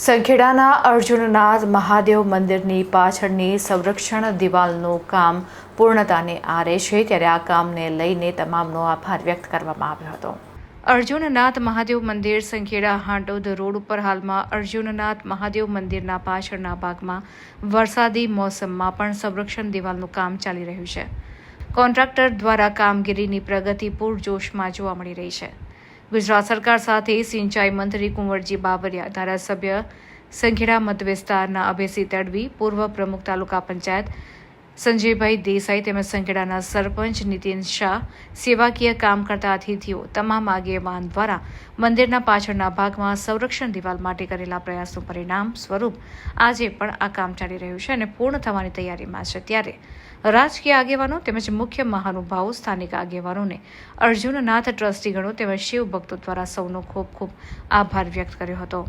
સંખેડાના અર્જુનનાથ મહાદેવ મંદિરની પાછળની સંરક્ષણ દિવાલનું કામ પૂર્ણતાને આરે છે, ત્યારે આ કામને લઈને તમામનો આભાર વ્યક્ત કરવામાં આવ્યો હતો. અર્જુનનાથ મહાદેવ મંદિર સંખેડા હાંડોદ રોડ ઉપર હાલમાં અર્જુનનાથ મહાદેવ મંદિરના પાછળના ભાગમાં વરસાદી મોસમમાં પણ સંરક્ષણ દિવાલનું કામ ચાલી રહ્યું છે. કોન્ટ્રાક્ટર દ્વારા કામગીરીની પ્રગતિ પૂરજોશમાં જોવા મળી રહી છે. ગુજરાત સરકાર સાથે સિંચાઈ મંત્રી કુંવરજી બાવરિયા ધારાસભ્ય સંખેડા મત વિસ્તારના અભયસિંહ તડવી, પૂર્વ પ્રમુખ તાલુકા પંચાયત સંજયભાઈ દેસાઈ તેમજ સંખેડાના સરપંચ નીતિન શાહ, સેવાકીય કામ કરતા અતિથિઓ, તમામ આગેવાન દ્વારા મંદિરના પાછળના ભાગમાં સંરક્ષણ દિવાલ માટે કરેલા પ્રયાસનું પરિણામ સ્વરૂપ આજે પણ આ કામ ચાલી રહ્યું છે અને પૂર્ણ થવાની તૈયારીમાં છે. ત્યારે રાજકીય આગેવાનો તેમજ મુખ્ય મહાનુભાવો, સ્થાનિક આગેવાનોને અર્જુનનાથ ટ્રસ્ટીગણો તેમજ શિવ ભક્તો દ્વારા સૌનો ખૂબ ખૂબ આભાર વ્યક્ત કર્યો હતો.